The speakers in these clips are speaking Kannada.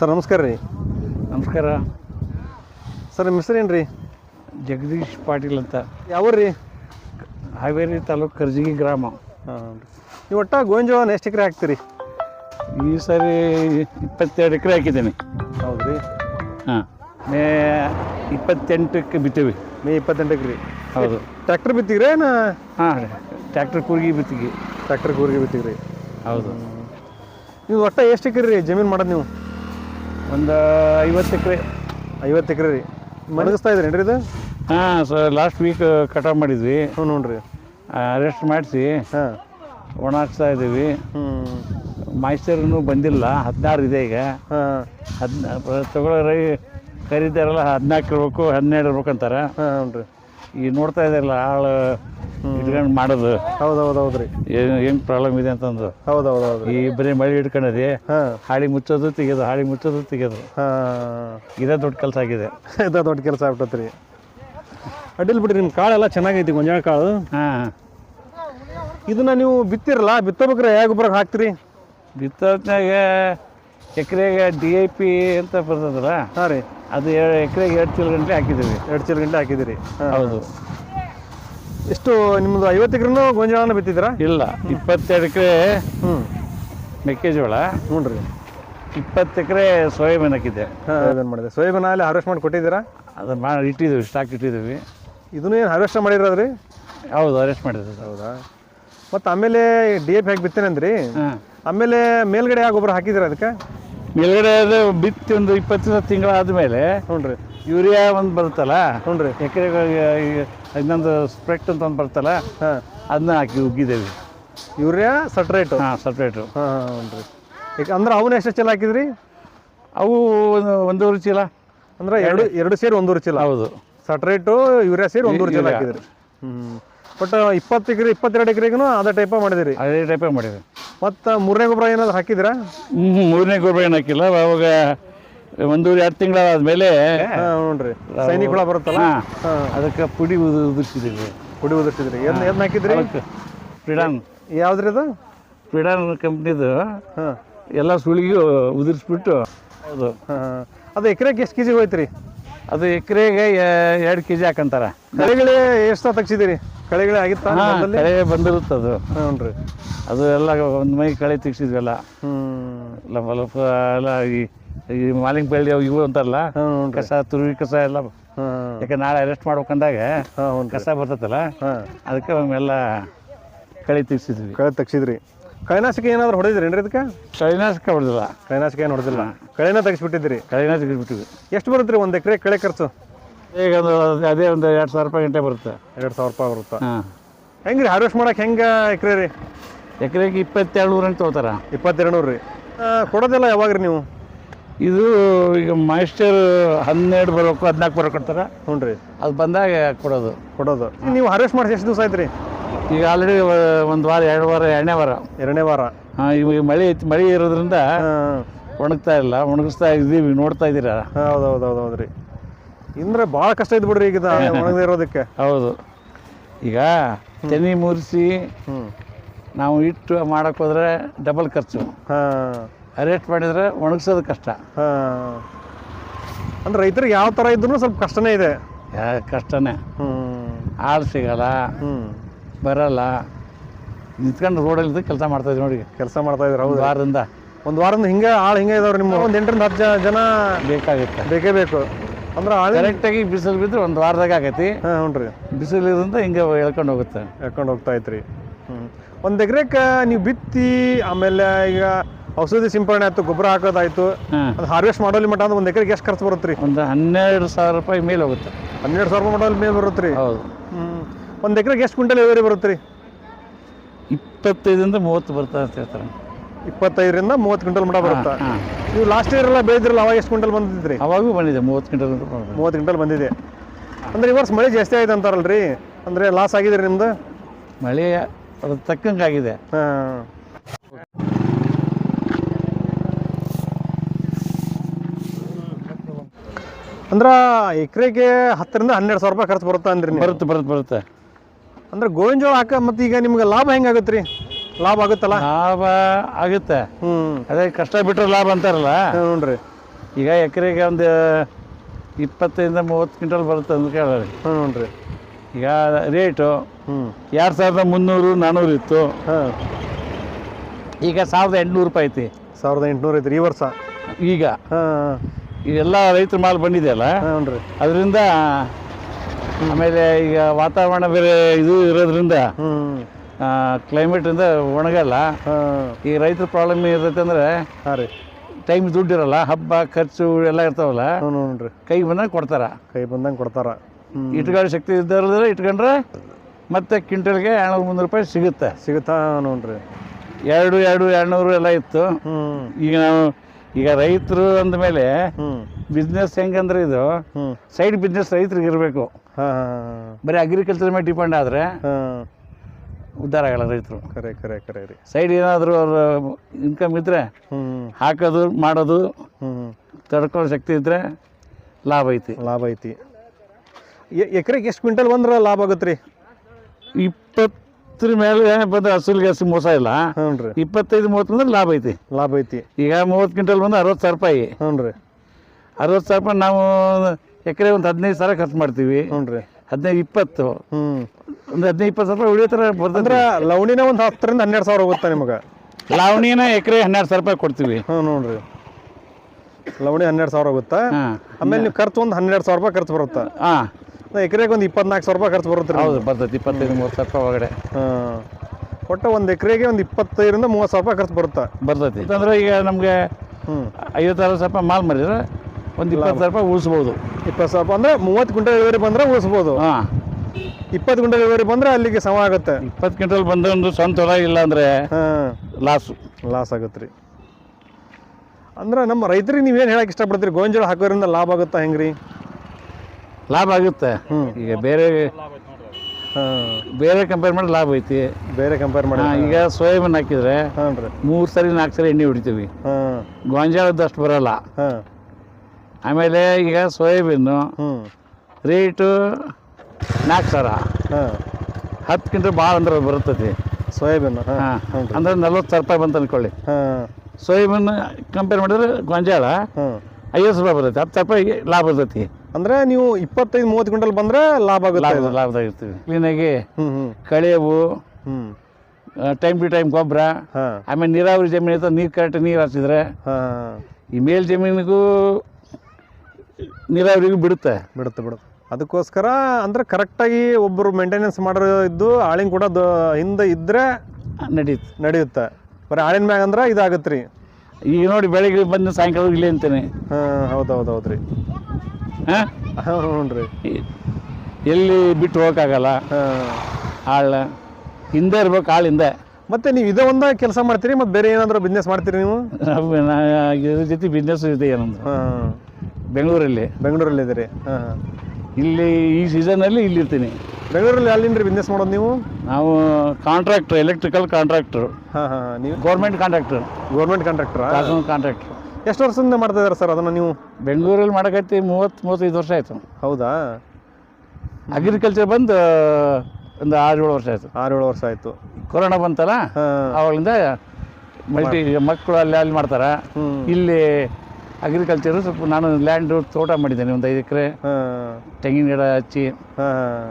ಸರ್ ನಮಸ್ಕಾರ ರೀ. ನಮಸ್ಕಾರ. ಸರ್ ನಿಮ್ಮ ಹೆಸರು ಏನು ರೀ ಜಗದೀಶ್ ಪಾಟೀಲ್ ಅಂತ. ಯಾವ ರೀ? ಹಾವೇರಿ ತಾಲೂಕು ಕರ್ಜಿಗಿ ಗ್ರಾಮ. ಹಾಂ ನೀವು ಒಟ್ಟ ಗೋವಿನ ಎಷ್ಟು ಎಕರೆ ಹಾಕ್ತೀರಿ? ಈ ಸರಿ ಇಪ್ಪತ್ತೆರಡು ಎಕರೆ ಹಾಕಿದ್ದೀನಿ. ಹೌದು ರೀ ಹಾಂ ಮೇ ಇಪ್ಪತ್ತೆಂಟಕ್ಕೆ ಬಿತ್ತೀವಿ ಮೇ ಇಪ್ಪತ್ತೆಂಟು ಎಕರೆ ಹೌದು. ಟ್ರ್ಯಾಕ್ಟರ್ ಬಿತ್ತಿಗ್ರಿ ಏನು? ಹಾಂ ಟ್ಯಾಕ್ಟ್ರ್ ಕೂರ್ಗಿ ಬಿತ್ತಿಗೆ ಟ್ರ್ಯಾಕ್ಟರ್ ಕೂರ್ಗಿ ಬಿತ್ತಿಗ್ರಿ ಹೌದು. ನೀವು ಒಟ್ಟ ಎಷ್ಟು ಎಕರೆ ರೀ? ಜಮೀನು ಮಾಡೋದು ನೀವು? ಒಂದು ಐವತ್ತು ಎಕರೆ. ಐವತ್ತು ಎಕರೆ ರೀ. ಮಡಗಿಸ್ತಾ ಇದ್ರಿ ಏನ್ರಿ ಇದು? ಹಾಂ ಸರ್ ಲಾಸ್ಟ್ ವೀಕ್ ಕಟಾವ್ ಮಾಡಿದ್ವಿ. ಹ್ಞೂ ನೋಡ್ರಿ ಅರೆಸ್ಟ್ ಮಾಡಿಸಿ. ಹಾಂ. ಒಣ ಹಾಕ್ಸ್ತಾ ಇದ್ದೀವಿ. ಹ್ಞೂ. ಮಾಯ್ಚರ್ನು ಬಂದಿಲ್ಲ ಹದಿನಾರು ಇದೆ ಈಗ. ಹಾಂ. ಹದಿನ ತಗೊಳ್ಳೋ ರೈ ಖರೀದಾರಲ್ಲ ಹದಿನಾಲ್ಕು ಇರ್ಬೇಕು ಹನ್ನೆರಡು ಇರ್ಬೇಕು ಅಂತಾರೆ. ಹಾಂ ಹ್ಞೂ ರೀ. ಈಗ ನೋಡ್ತಾ ಇದ್ದಾರಲ್ಲ ಆಳು ಇಟ್ಕೊಂಡು ಮಾಡೋದು? ಹೌದು ಹೌದು ಹೌದು ರೀ ಏನು ಏನು ಪ್ರಾಬ್ಲಮ್ ಇದೆ ಅಂತಂದು? ಹೌದು ಹೌದು ಹೌದು ಈ ಬರೀ ಮಳೆ ಹಿಡ್ಕೊಂಡದೆ ಹಾಂ. ಹಾಳಿ ಮುಚ್ಚೋದು ತೆಗೆಯೋದು ಹಾಳಿ ಮುಚ್ಚೋದು ತೆಗೆಯೋದು ಹಾಂ. ಇದೇ ದೊಡ್ಡ ಕೆಲಸ ಆಗಿದೆ. ಇದೇ ದೊಡ್ಡ ಕೆಲಸ ಆಗ್ಬಿಟ್ಟತ್ರಿ. ಅಡ್ಡಿಲ್ ಬಿಡ್ರಿ ನಿಮ್ಮ ಕಾಳೆಲ್ಲ ಚೆನ್ನಾಗೈತಿ ಗೊಂಜಾಳ ಕಾಳು. ಹಾಂ. ಇದನ್ನ ನೀವು ಬಿತ್ತಿರಲ್ಲ ಬಿತ್ತಬೇಕ್ರೆ ಯಾವ ಗೊಬ್ಬರ ಹಾಕ್ತೀರಿ? ಬಿತ್ತೋತ್ನಾಗ ಎಕರೆಗೆ ಡಿ ಐ ಪಿ ಅಂತ ಬರ್ತದಲ್ಲ? ಹಾಂ ರೀ. ಅದು ಎಕರೆಗೆ ಎರಡು ಚೀಲ ಗಂಟೆ ಹಾಕಿದ್ದೀವಿ. ಎರಡು ಚೀಲ ಗಂಟೆ ಹಾಕಿದಿರಿ ಹಾಂ. ಹೌದು. ಎಷ್ಟು ನಿಮ್ಮದು ಐವತ್ತು ಎಕರೆನೂ ಗೊಂಜಾಳನ ಬಿತ್ತಿದ್ದೀರಾ? ಇಲ್ಲ ಇಪ್ಪತ್ತೆರಡು ಎಕರೆ ಹ್ಞೂ ಮೆಕ್ಕೆಜೋಳ. ನೋಡ್ರಿ. ಇಪ್ಪತ್ತು ಎಕರೆ ಸೋಯಾಬೀನ್ ಹಾಕಿದ್ದೆ. ಹಾಂ ಸೋಯಾಬೀನ್ ಮಾಡಿದೆ. ಸೋಯಾಬೀನ್ ಅಲ್ಲಿ ಹಾರ್ವೆಸ್ಟ್ ಮಾಡಿ ಕೊಟ್ಟಿದ್ದೀರಾ? ಅದನ್ನು ಮಾಡಿ ಇಟ್ಟಿದ್ದೀವಿ ಸ್ಟಾಕ್ ಇಟ್ಟಿದ್ದೀವಿ. ಇದನ್ನು ಏನು ಹಾರ್ವೆಸ್ಟ್ ಮಾಡಿರೋದ್ರಿ? ಹೌದು ಹಾರ್ವೆಸ್ಟ್ ಮಾಡಿದ್ರಿ ಹೌದಾ? ಮತ್ತು ಆಮೇಲೆ ಡಿ ಎಫ್ ಹಾಕಿ ಬಿತ್ತೇನೆ ಅಂದ್ರಿ. ಆಮೇಲೆ ಮೇಲ್ಗಡೆ ಯಾವ ಗೊಬ್ಬರ ಹಾಕಿದ್ದೀರಾ ಅದಕ್ಕೆ? ಮೇಲ್ಗಡೆ ಅದು ಬಿತ್ತಿ ಒಂದು ಇಪ್ಪತ್ತು ತಿಂಗಳಾದಮೇಲೆ ಹ್ಞೂ ರೀ ಯೂರಿಯಾ ಒಂದು ಬರುತ್ತಲ್ಲ? ಹುನ್ರಿ. ಎಕರೆಗಳಿಗೆ ಎಕರೆಗೆ ಇನ್ನೊಂದು ಸ್ಪ್ರೆಟ್ ಅಂತ ಒಂದು ಬರುತ್ತಲ್ಲ? ಹಾಂ. ಅದನ್ನ ಹಾಕಿ ಉಗ್ಗಿದ್ದೇವೆ ಯೂರಿಯಾ ಸಟ್ರೇಟು ಹಾಂ ಸಪ್ರೇಟು. ಹಾಂ ರೀ ಈಗ ಅಂದ್ರೆ ಅವನ್ನ ಎಷ್ಟು ಚೀಲ ಹಾಕಿದ್ರಿ? ಅವು ಒಂದು ಒಂದೂವರೆ ಚೀಲ. ಅಂದ್ರೆ ಎರಡು ಎರಡು. ಸೇರಿ ಒಂದೂವರೆ ಚೀಲ? ಹೌದು. ಸಟ್ರೇಟು ಯೂರಿಯಾ ಸೇರಿ ಒಂದೂವರೆ ಚೀಲ ಯೂರಿಯಾ. ಹಾಕಿದ್ರಿ. ಹ್ಞೂ ಬಟ್ ಇಪ್ಪತ್ತು ಎಕರೆ ಇಪ್ಪತ್ತೆರಡು ಎಕರೆಗೂ ಅದೇ ಟೈಪ ಮಾಡಿದಿರಿ? ಅದೇ ಟೈಪೇ ಮಾಡಿದೆ ಮತ್ತು ಮೂರನೇ ಗೊಬ್ಬರ ಏನಾದ್ರು ಹಾಕಿದ್ದೀರಾ ಹ್ಞೂ ಮೂರನೇ ಗೊಬ್ಬರ ಏನು ಹಾಕಿಲ್ಲ. ಅವಾಗ ಒಂದೂವರೆ ಎರಡು ತಿಂಗಳಾದ್ಮೇಲೆ ಮೇಲೆ ನೋಡ್ರಿ ಸೈನಿಕ ಹುಳ ಬರುತ್ತಲ್ಲ? ಅದಕ್ಕೆ ಪುಡಿ ಉದು ಉದುರಿಸಿದ್ದೀವಿ. ಪುಡಿ ಉದುರ್ಸಿದ್ರಿ ಏನು ಎದ್ನ ಹಾಕಿದ್ರಿ? ಪಿಡಾನ್ ಫ್ರೀಡಾನ್ ಯಾವ್ದ್ರಿ ಅದು? ಪಿಡಾನ್ ಕಂಪ್ನಿದು. ಹಾಂ. ಎಲ್ಲ ಸುಳಿಗೆ ಉದುರಿಸ್ಬಿಟ್ಟು ಹೌದು ಅದು ಎಕರೆಗೆ ಎಷ್ಟು ಕೆ ಜಿ ಹೋಯ್ತು ರೀ ಅದು ಎಕರೆಗೆ ಎರಡು ಕೆಜಿ ಹಾಕಂತಾರ. ಕಳೆಗಳೇ ಎಷ್ಟು ತಗ್ಸಿದಿರಿ ಕಳೆಗಳೇ ಆಗಿತ್ತ ಕಳೆ ಬಂದಿರುತ್ತೆ ಅದು. ಹ್ಞೂ ರೀ. ಅದು ಎಲ್ಲ ಒಂದು ಮೈ ಕಳೆ ತೆಗ್ಸಿದ್ವಲ್ಲ. ಹ್ಞೂ ಎಲ್ಲ ಬಲಪ ಎಲ್ಲ ಈ ಈ ಮಾಲಿಂಗ್ ಬೆಳ್ಳಿ ಅವು ಇವು ಅಂತಾರಲ್ಲ ಕಸ ತುರುವಿ ಕಸ ಎಲ್ಲ. ಯಾಕೆ ನಾಳೆ ಅರೆಸ್ಟ್ ಮಾಡ್ಬೇಕಂದಾಗ ಹ್ಞೂ ಕಸ ಬರ್ತೈತಲ್ಲ ಅದಕ್ಕೆ ಒಮ್ಮೆಲ್ಲ ಕಳೆ ತೆಗ್ಸಿದ್ವಿ. ಕಳೆ ತಗ್ಸಿದ್ರಿ. ಕಳೆನಾಶಕ ಏನಾದ್ರು ಹೊಡೆದಿದ್ರಿ ಏನ್ರಿ ಅದಕ್ಕೆ ಕಳೆನಾಶಕ ಹೊಡೆದಿಲ್ಲ. ಕಳೆನಾಶಕ ಏನು ಹೊಡೆದಿಲ್ಲ. ಕಳೆನ ತೆಗಿಸ್ಬಿಟ್ಟಿದ್ರಿ. ಕಳೆನ ತೆಗಿಸ್ಬಿಟ್ಟಿದ್ವಿ. ಎಷ್ಟು ಬರುತ್ತೆ ರೀ ಒಂದು ಎಕರೆ ಕಳೆ ಖರ್ಚು? ಈಗ ಒಂದು ಅದೇ ಒಂದು ಎರಡು ಸಾವಿರ ರೂಪಾಯಿ ಗಂಟೆ ಬರುತ್ತೆ. ಎರಡು ಸಾವಿರ ರೂಪಾಯಿ ಬರುತ್ತೆ? ಹಾಂ. ಹೆಂಗೆ ರೀ ಹಾರ್ವೆಸ್ಟ್ ಮಾಡೋಕೆ ಹೆಂಗೆ ಎಕರೆ ರೀ ಎಕರೆಗೆ ಇಪ್ಪತ್ತೆರಡು ನೂರು ಅಂತ ತೊಗೋತಾರ. ಇಪ್ಪತ್ತೆರಡು ನೂರು ರೀ. ಕೊಡೋದಿಲ್ಲ ಯಾವಾಗ ರೀ ನೀವು? ಇದು ಈಗ ಮಾಸ್ಟರ್ ಹನ್ನೆರಡು ಬರಬೇಕು ಹದಿನಾಲ್ಕು ಬರೋ ಕೊಡ್ತಾರೆ ಹ್ಞೂ ರೀ ಅದು ಬಂದಾಗ ಕೊಡೋದು. ಕೊಡೋದು. ನೀವು ಹಾರ್ವೆಸ್ಟ್ ಮಾಡಿಸಿ ಎಷ್ಟು ದಿವಸ ಆಯ್ತು ರೀ ಈಗ ಆಲ್ರೆಡಿ ಒಂದು ವಾರ ಎರಡು ವಾರ ಎರಡನೇ ವಾರ. ಎರಡನೇ ವಾರ. ಹಾಂ ಈಗ ಮಳೆ ಐತಿ ಮಳೆ ಇರೋದ್ರಿಂದ ಒಣಗ್ತಾ ಇಲ್ಲ ಒಣಗಿಸ್ತಾ ಇದ್ದೀವಿ ನೋಡ್ತಾ ಇದ್ದೀರಾ? ಹೌದು ಹೌದು ಹೌದು ಹೌದು ರೀ ಇಂದ್ರೆ ಭಾಳ ಕಷ್ಟ ಐತಿ ಬಿಡ್ರಿ ಈಗ ಒಣಗದೆ ಇರೋದಕ್ಕೆ. ಹೌದು. ಈಗ ತೆನಿ ಮುರಿಸಿ ನಾವು ಇಟ್ಟು ಮಾಡೋಕ್ಕೋದ್ರೆ ಹೋದ್ರೆ ಡಬಲ್ ಖರ್ಚು. ಹಾಂ. ಅರೆಸ್ಟ್ ಮಾಡಿದ್ರೆ ಒಣಗಿಸೋದು ಕಷ್ಟ. ಹಾಂ. ಅಂದ್ರೆ ರೈತರಿಗೆ ಯಾವ ಥರ ಇದ್ರೂ ಸ್ವಲ್ಪ ಕಷ್ಟನೇ ಇದೆ. ಯಾ ಕಷ್ಟನೇ. ಹ್ಞೂ ಆಳು ಸಿಗಲ್ಲ ಹ್ಞೂ ಬರಲ್ಲ. ನಿಂತ್ಕೊಂಡು ರೋಡಲ್ಲಿ ಕೆಲಸ ಮಾಡ್ತಾ ಇದ್ರು ನೋಡಿ. ಕೆಲಸ ಮಾಡ್ತಾ ಇದ್ರು ಒಂದು ಹೌದು ವಾರದಿಂದ. ಒಂದು ವಾರದಿಂದ ಹಿಂಗೆ ಆಳು ಹಿಂಗೆ ಇದಾವ್ರಿ ನಿಮ್ಮ ಒಂದು ಎಂಟರಿಂದ ಹತ್ತು ಜನ ಜನ ಬೇಕಾಗುತ್ತೆ. ಬೇಕೇ ಬೇಕು. ಅಂದ್ರೆ ಆಳು ಕರೆಕ್ಟಾಗಿ ಬಿಸಿಲು ಬಿದ್ದರೆ ಒಂದು ವಾರದಾಗ ಆಗೈತಿ. ಹಾಂ ಹ್ಞೂ ರೀ. ಬಿಸಿಲು ಇರೋದ್ರಿಂದ ಹಿಂಗೆ ಎಳ್ಕೊಂಡು ಹೋಗುತ್ತೆ. ಎಳ್ಕೊಂಡು ಹೋಗ್ತಾ ಐತ್ರಿ ಹ್ಞೂ ಒಂದು ಎಕರೆಗೆ ನೀವು ಬಿತ್ತಿ ಆಮೇಲೆ ಈಗ ಔಷಧಿ ಸಿಂಪರಣೆ ಆಯ್ತು ಗೊಬ್ಬರ ಹಾಕೋದಾಯ್ತು. ಅದು ಹಾರ್ವೆಸ್ಟ್ ಮಾಡೋಲಿ ಮಟ್ಟ ಅಂದ್ರೆ ಒಂದು ಎಕರೆಗೆ ಎಷ್ಟು ಖರ್ಚು ಬರುತ್ತೆ ರೀ ಒಂದು ಹನ್ನೆರಡು ಸಾವಿರ ರೂಪಾಯಿ ಮೇಲೆ ಹೋಗುತ್ತೆ. ಹನ್ನೆರಡು ಸಾವಿರ ರೂಪಾಯಿ ಮಾಡೋಲ್ ಮೇಲೆ ಬರುತ್ತೆ ರೀ ಹೌದು ಒಂದು ಎಕರೆಗೆ ಎಷ್ಟು ಕ್ವಿಂಟಲ್ ಇಳುವರಿ ಬರುತ್ತೆ ರೀ ಇಪ್ಪತ್ತೈದರಿಂದ ಮೂವತ್ತು ಬರುತ್ತೆ ಅಂತ ಹೇಳ್ತಾರೆ. ಇಪ್ಪತ್ತೈದರಿಂದ ಮೂವತ್ತು ಕ್ವಿಂಟಲ್ ಮಟ ಬರುತ್ತೆ? ನೀವು ಲಾಸ್ಟ್ ಇಯರ್ ಎಲ್ಲ ಬೆಳೆದಿರಲ್ಲ ಅವಾಗ ಎಷ್ಟು ಕ್ವಿಂಟಲ್ ಬಂದಿದ್ರಿ? ಅವಾಗೂ ಬಂದಿದೆ ಮೂವತ್ತು ಕ್ವಿಂಟಲ್ ಮೂವತ್ತು ಕ್ವಿಂಟಲ್ ಬಂದಿದೆ. ಅಂದ್ರೆ ಈ ವರ್ಷ ಮಳೆ ಜಾಸ್ತಿ ಆಯ್ತು ಅಂತಾರಲ್ರಿ? ಅಂದ್ರೆ ಲಾಸ್ ಆಗಿದೆ ನಿಮ್ದು? ಮಳೆ ಅದ್ರ ತಕ್ಕಂಗೆ ಆಗಿದೆ ಹಾಂ. ಅಂದ್ರ ಎಕರೆಗೆ ಹತ್ತರಿಂದ ಹನ್ನೆರಡು ಸಾವಿರ ರೂಪಾಯಿ ಖರ್ಚು ಬರುತ್ತೆ ಅಂದ್ರಿ ನೀವು? ಬರುತ್ತೆ ಬರುತ್ತೆ ಬರುತ್ತೆ. ಅಂದ್ರೆ ಗೋವಿನ ಜೋಳ ಹಾಕ ಮತ್ತೆ ಈಗ ನಿಮ್ಗೆ ಲಾಭ ಹೆಂಗಾಗುತ್ತೆ ರೀ ಲಾಭ ಆಗುತ್ತಲ್ಲ? ಲಾಭ ಆಗುತ್ತೆ. ಹ್ಮ್. ಅದೇ ಕಷ್ಟ ಬಿಟ್ಟರೆ ಲಾಭ ಅಂತಾರಲ್ಲ? ಹ್ಞೂ ರೀ ಈಗ ಎಕರೆಗೆ ಒಂದು ಇಪ್ಪತ್ತರಿಂದ ಮೂವತ್ತು ಕ್ವಿಂಟಲ್ ಬರುತ್ತೆ ಅಂತ ಕೇಳಿ ಹ್ಞೂ ನೋಡ್ರಿ ಈಗ ರೇಟು ಹ್ಞೂ ಎರಡು ಸಾವಿರದ ಮುನ್ನೂರು ನಾನ್ನೂರು ಇತ್ತು. ಹಾಂ. ಈಗ ಸಾವಿರದ ಎಂಟುನೂರು ರೂಪಾಯಿ ಐತಿ. ಸಾವಿರದ ಎಂಟುನೂರು ಐತ್ರಿ ಈ ವರ್ಷ? ಈಗ. ಹಾಂ. ಇದೆಲ್ಲ ರೈತರ ಮಾಲ್ ಬಂದಿದೆಯಲ್ಲ ಅದರಿಂದ ಆಮೇಲೆ ಈಗ ವಾತಾವರಣ ಬೇರೆ ಇದು ಇರೋದ್ರಿಂದ ಕ್ಲೈಮೇಟಿಂದ ಒಣಗಲ್ಲ. ಈ ರೈತರ ಪ್ರಾಬ್ಲಮ್ ಇರ್ತೈತೆ ಅಂದರೆ ಟೈಮ್ ದುಡ್ಡು ಇರಲ್ಲ ಹಬ್ಬ ಖರ್ಚು ಎಲ್ಲ ಇರ್ತಾವಲ್ಲ? ಕೈಗೆ ಬಂದಂಗೆ ಕೊಡ್ತಾರ. ಕೈ ಬಂದಂಗೆ ಕೊಡ್ತಾರ. ಇಟ್ಕೊಳ್ಳೋ ಶಕ್ತಿ ಇದ್ದವ್ರದ್ರೆ ಇಟ್ಕೊಂಡ್ರೆ ಮತ್ತೆ ಕ್ವಿಂಟಲ್ಗೆ ಎರಡ್ನೂರು ಮುನ್ನೂರು ರೂಪಾಯಿ ಸಿಗುತ್ತೆ. ಸಿಗುತ್ತಾ? ನೋಡ್ರಿ ಎರಡು ಎರಡು ಎರಡುನೂರು ಎಲ್ಲ ಇತ್ತು. ಈಗ ನಾವು ಈಗ ರೈತರು ಅಂದ ಮೇಲೆ ಬಿಸ್ನೆಸ್ ಹೆಂಗಂದ್ರೆ ಇದು ಸೈಡ್ ಬಿಸ್ನೆಸ್ ರೈತರಿಗೆ ಇರಬೇಕು. ಬರೀ ಅಗ್ರಿಕಲ್ಚರ್ ಮೇಲೆ ಡಿಪೆಂಡ್ ಆದರೆ ಉದ್ಧಾರ ಆಗಲ್ಲ ರೈತರು. ಕರೆ ಕರೆ ಕರೆ ರೀ. ಸೈಡ್ ಏನಾದರೂ ಅವ್ರ ಇನ್ಕಮ್ ಇದ್ದರೆ ಹ್ಞೂ ಹಾಕೋದು ಮಾಡೋದು ತಡ್ಕೊಳ್ಳೋ ಶಕ್ತಿ ಇದ್ದರೆ ಲಾಭ ಐತಿ. ಲಾಭ ಐತಿ. ಎಕರೆಗೆ ಎಷ್ಟು ಕ್ವಿಂಟಲ್ ಬಂದ್ರೆ ಲಾಭ ಆಗುತ್ತೆ ರೀ? ಇಪ್ಪತ್ತರ ಮೇಲೆ ಬಂದ್ರೆ ಹಸುಲ್ ಹಸು ಮೋಸ ಇಲ್ಲ. ಇಪ್ಪತ್ತೈದು ಮೂವತ್ತು ಅಂದ್ರೆ ಲಾಭ ಐತಿ. ಲಾಭ ಐತಿ. ಈಗ ಮೂವತ್ತು ಕ್ವಿಂಟಲ್ ಬಂದು ಅರವತ್ತು ಸಾವಿರ ರೂಪಾಯಿ. ಹ್ಞೂ ರೀ ಅರವತ್ತು ಸಾವಿರ ರೂಪಾಯಿ ನಾವು ಎಕರೆ ಒಂದು ಹದಿನೈದು ಸಾವಿರ ಖರ್ಚು ಮಾಡ್ತೀವಿ. ಹ್ಞೂ ರೀ ಹದಿನೈದು ಇಪ್ಪತ್ತು. ಹ್ಞೂ ಒಂದು ಹದಿನೈದು ಇಪ್ಪತ್ತು ಸಾವಿರ ರೂಪಾಯಿ ಉಳಿಯೋ ಥರ ಅಂದ್ರೆ ಬರ್ತಂದ್ರೆ ಲವಣಿನ ಒಂದು ಹತ್ತರಿಂದ ಹನ್ನೆರಡು ಸಾವಿರ ಹೋಗುತ್ತೆ ನಿಮಗೆ. ಲವಣಿನ ಎಕರೆ ಹನ್ನೆರಡು ಸಾವಿರ ರೂಪಾಯಿ ಕೊಡ್ತೀವಿ. ಹ್ಞೂ ನೋಡ್ರಿ ಲವಣಿ ಹನ್ನೆರಡು ಸಾವಿರ ಹೋಗುತ್ತಾ? ಆಮೇಲೆ ನೀವು ಖರ್ಚು ಒಂದು ಹನ್ನೆರಡು ಸಾವಿರ ರೂಪಾಯಿ ಖರ್ಚು ಬರುತ್ತೆ? ಹಾಂ. ಎಕರೆಗೆ ಒಂದು ಇಪ್ಪತ್ನಾಲ್ಕು ಸಾವಿರ ರೂಪಾಯಿ ಖರ್ಚು ಬರುತ್ತೆ ಹೌದು ಬರ್ತೈತಿ ಇಪ್ಪತ್ತೈದು ಮೂವತ್ತು ಸಾವಿರ ರೂಪಾಯಿ ಒಳಗಡೆ. ಹಾಂ. ಒಟ್ಟು ಒಂದು ಎಕರೆಗೆ ಒಂದು ಇಪ್ಪತ್ತೈದರಿಂದ ಮೂವತ್ತು ಸಾವಿರ ರೂಪಾಯಿ ಖರ್ಚು ಬರುತ್ತೆ? ಬರ್ತೈತಿ ಅಂದ್ರೆ ಈಗ ನಮಗೆ ಹ್ಞೂ ಐವತ್ತು ಅರವತ್ತು ಸಾವಿರ ರೂಪಾಯಿ ಮಾಲ್ ಮರಿದ್ರೆ ಒಂದು ಇಪ್ಪತ್ತು ಸಾವಿರ ರೂಪಾಯಿ ಉಳಿಸ್ಬೋದು. ಇಪ್ಪತ್ತು ಸಾವಿರ ರೂಪಾಯಿ ಅಂದರೆ ಮೂವತ್ತು ಕ್ವಿಂಟಲ್ ಇಳುವರಿ ಬಂದರೆ ಉಳಿಸ್ಬೋದು. ಹಾಂ. ಇಪ್ಪತ್ತು ಕ್ವಿಂಟಲ್ ಇಳುವರಿ ಬಂದರೆ ಅಲ್ಲಿಗೆ ಸಮ ಆಗುತ್ತೆ. ಇಪ್ಪತ್ತು ಕ್ವಿಂಟಲ್ ಬಂದೊಂದು ಸ್ವಂತ ಹೊಲ ಇಲ್ಲ ಅಂದರೆ ಹಾಂ. ಲಾಸು ಲಾಸ್ ಆಗುತ್ತೆ ರೀ. ಅಂದ್ರೆ ನಮ್ಮ ರೈತರಿಗೆ ನೀವೇನು ಹೇಳಕ್ಕೆ ಇಷ್ಟಪಡ್ತೀರಿ? ಗೋಂಜಾಳ ಹಾಕೋದ್ರಿಂದ ಲಾಭ ಆಗುತ್ತಾ ಹೆಂಗೆ ರೀ ಲಾಭ ಆಗುತ್ತೆ. ಹ್ಞೂ ಈಗ ಬೇರೆ ಹಾಂ. ಬೇರೆ ಕಂಪೇರ್ ಮಾಡಿ ಲಾಭ ಐತಿ. ಬೇರೆ ಕಂಪೇರ್ ಮಾಡಿ ಹಾ, ಈಗ ಸೋಯಾಬೀನ್ ಹಾಕಿದ್ರೆ ಹಾಂ ರೀ. ಮೂರು ಸರಿ ನಾಲ್ಕು ಸರಿ ಎಣ್ಣೆ ಹೊಡಿತೀವಿ. ಹಾಂ. ಗೊಂಜಾಳದ್ದು ಅಷ್ಟು ಬರಲ್ಲ. ಹಾಂ. ಆಮೇಲೆ ಈಗ ಸೋಯಾಬೀನು ಹ್ಞೂ ರೇಟು ನಾಲ್ಕು ಸಾವಿರ. ಹಾಂ. ಹತ್ತು ಕ್ವಿಂಟಲ್ ಭಾಳ ಅಂದ್ರೆ ಬರುತ್ತೈತಿ. ಸೋಯಾಬೀನ್ ಹಾಂ. ಹಾಂ ಹ್ಞೂ ರೀ. ಅಂದ್ರೆ ನಲ್ವತ್ತು ಸಾವಿರ ರೂಪಾಯಿ ಬಂತು ಅನ್ಕೊಳ್ಳಿ ಹಾಂ. ಸೋಯಾಬೀನ್ ಕಂಪೇರ್ ಮಾಡಿದ್ರೆ ಗೊಂಜಾಳ ಹಾಂ. ಐವತ್ತು ರೂಪಾಯಿ ಬರ್ತೈತಿ ಹತ್ತು ರೂಪಾಯಿಗೆ ಲಾಭ ಬರ್ತೈತಿ ಅಂದ್ರೆ ನೀವು ಇಪ್ಪತ್ತೈದು ಮೂವತ್ತು ಕ್ವಿಂಟಲ್ ಬಂದ್ರೆ ಲಾಭ ಆಗುತ್ತೆ. ಇರ್ತೀವಿ ಲಾಭದಾಗಿರ್ತೀವಿ ಕ್ಲೀನಾಗಿ ಕಳೆವು ಟೈಮ್ ಟು ಟೈಮ್ ಗೊಬ್ಬರ ಹಾಂ. ಆಮೇಲೆ ನೀರಾವರಿ ಜಮೀನು ಇರ್ತದೆ ನೀರು ಕರೆಕ್ಟ್ ನೀರು ಹಾಸಿದ್ರೆ ಹಾಂ ಈ ಮೇಲ್ ಜಮೀನಿಗೂ ನೀರಾವರಿಗೂ ಬಿಡುತ್ತೆ. ಬಿಡುತ್ತೆ ಬಿಡುತ್ತೆ. ಅದಕ್ಕೋಸ್ಕರ ಅಂದ್ರೆ ಕರೆಕ್ಟಾಗಿ ಒಬ್ಬರು ಮೇಂಟೆನೆನ್ಸ್ ಮಾಡೋ ಇದ್ದು ಆಳಿನ ಕೂಡ ಹಿಂದೆ ಇದ್ರೆ ನಡೆಯುತ್ತೆ ನಡೆಯುತ್ತೆ. ಬರೀ ಆಳಿನ ಮ್ಯಾಗ ಅಂದ್ರೆ ಇದಾಗತ್ತೆ ರೀ. ಈಗ ನೋಡಿ ಬೆಳಗ್ಗೆ ಬಂದು ಸಾಯಂಕಾಲ ಇಲ್ಲಿ ಅಂತೇನೆ. ಹಾಂ ಹೌದು ಹೌದು ಹಾಂ? ಹಾಂ ಹ್ಞೂ ರೀ ಎಲ್ಲಿ ಬಿಟ್ಟು ಹೋಗೋಕ್ಕಾಗಲ್ಲ? ಹಾಂ. ಆಳ ಹಿಂದೆ ಇರ್ಬೇಕು ಆಳು ಹಿಂದೆ. ಮತ್ತೆ ನೀವು ಇದೇ ಒಂದ ಕೆಲಸ ಮಾಡ್ತೀರಿ ಮತ್ತೆ ಬೇರೆ ಏನಾದರೂ ಬಿಸ್ನೆಸ್ ಮಾಡ್ತೀರಿ ನೀವು? ನಾ- ಇದ್ರ ಜೊತೆ ಬಿಸ್ನೆಸ್ ಇದೆ ಏನಂದ್ರೆ. ಹಾಂ. ಬೆಂಗಳೂರಲ್ಲಿ. ಬೆಂಗಳೂರಲ್ಲಿ ಇದ್ದೀರಿ ಹಾಂ. ಇಲ್ಲಿ ಈ ಸೀಸನಲ್ಲಿ ಇಲ್ಲಿರ್ತೀನಿ. ಬೆಂಗಳೂರಲ್ಲಿ ಅಲ್ಲಿಂದ ಬಿಸ್ನೆಸ್ ಮಾಡೋದು ನೀವು? ನಾವು ಕಾಂಟ್ರಾಕ್ಟರ್ ಎಲೆಕ್ಟ್ರಿಕಲ್ ಕಾಂಟ್ರಾಕ್ಟರ್ ಹಾಂ ಹಾಂ ನೀವು? ಗೌರ್ಮೆಂಟ್ ಕಾಂಟ್ರಾಕ್ಟರ್ ಗೌರ್ಮೆಂಟ್ ಕಾಂಟ್ರಾಕ್ಟರಾ ಕಾನೂನು ಕಾಂಟ್ರಾಕ್ಟ್ರು ಎಷ್ಟು ವರ್ಷದಿಂದ ಮಾಡ್ತಾ ಇದ್ದಾರೆ ಸರ್ ಅದನ್ನು ನೀವು? ಬೆಂಗಳೂರಲ್ಲಿ ಮಾಡಕತ್ತಿ ಮೂವತ್ತು ಮೂವತ್ತೈದು ವರ್ಷ ಆಯಿತು. ಹೌದಾ? ಅಗ್ರಿಕಲ್ಚರ್ ಬಂದು ಒಂದು ಆರು ಏಳು ವರ್ಷ ಆಯಿತು. ಆರು ಏಳು ವರ್ಷ ಆಯಿತು. ಕೊರೋನಾ ಬಂತಲ್ಲ? ಹಾಂ. ಆವಾಗಲಿಂದ ಮಲ್ಟಿ ಮಕ್ಕಳು ಅಲ್ಲಿ ಅಲ್ಲಿ ಮಾಡ್ತಾರೆ. ಇಲ್ಲಿ ಅಗ್ರಿಕಲ್ಚರ್ ಸ್ವಲ್ಪ ನಾನು ಲ್ಯಾಂಡ್ ತೋಟ ಮಾಡಿದ್ದೇನೆ ಒಂದು ಐದು ಎಕರೆ. ತೆಂಗಿನ ಗಿಡ ಹಚ್ಚಿ. ಹಾಂ.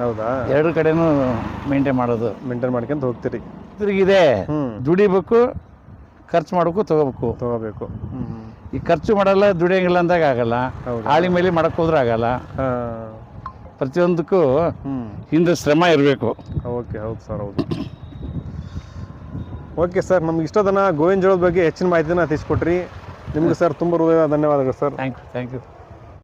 ಹೌದಾ? ಎರಡು ಕಡೆನೂ ಮೇಂಟೈನ್ ಮಾಡೋದು. ಮೇಂಟೈನ್ ಮಾಡ್ಕೊಂತ ಹೋಗ್ತೀರಿ. ತಿರುಗಿದೆ ದುಡಿಬೇಕು ಖರ್ಚು ಮಾಡಬೇಕು ತಗೋಬೇಕು. ತಗೋಬೇಕು. ಈ ಖರ್ಚು ಮಾಡಲ್ಲ ದುಡಿಯಂಗಿಲ್ಲ ಅಂದಾಗ ಆಗಲ್ಲ. ಹೌದು. ಆಳಿ ಮೇಲೆ ಮಾಡಕ್ಕೆ ಹೋದ್ರೆ ಆಗಲ್ಲ. ಹಾಂ. ಪ್ರತಿಯೊಂದಕ್ಕೂ ಹಿಂದೆ ಶ್ರಮ ಇರಬೇಕು. ಓಕೆ ಹೌದು ಸರ್ ಹೌದು. ಓಕೆ ಸರ್ ನಮ್ಗೆ ಇಷ್ಟೋದನ್ನ ಗೋವಿನ ಜೋಳದ ಬಗ್ಗೆ ಹೆಚ್ಚಿನ ಮಾಹಿತಿನ ತಿಳಿಸ್ಕೊಟ್ರಿ. ನಿಮ್ಗೆ ಸರ್ ತುಂಬ ಹೃದಯ ಧನ್ಯವಾದಗಳು sir. Thank you thank you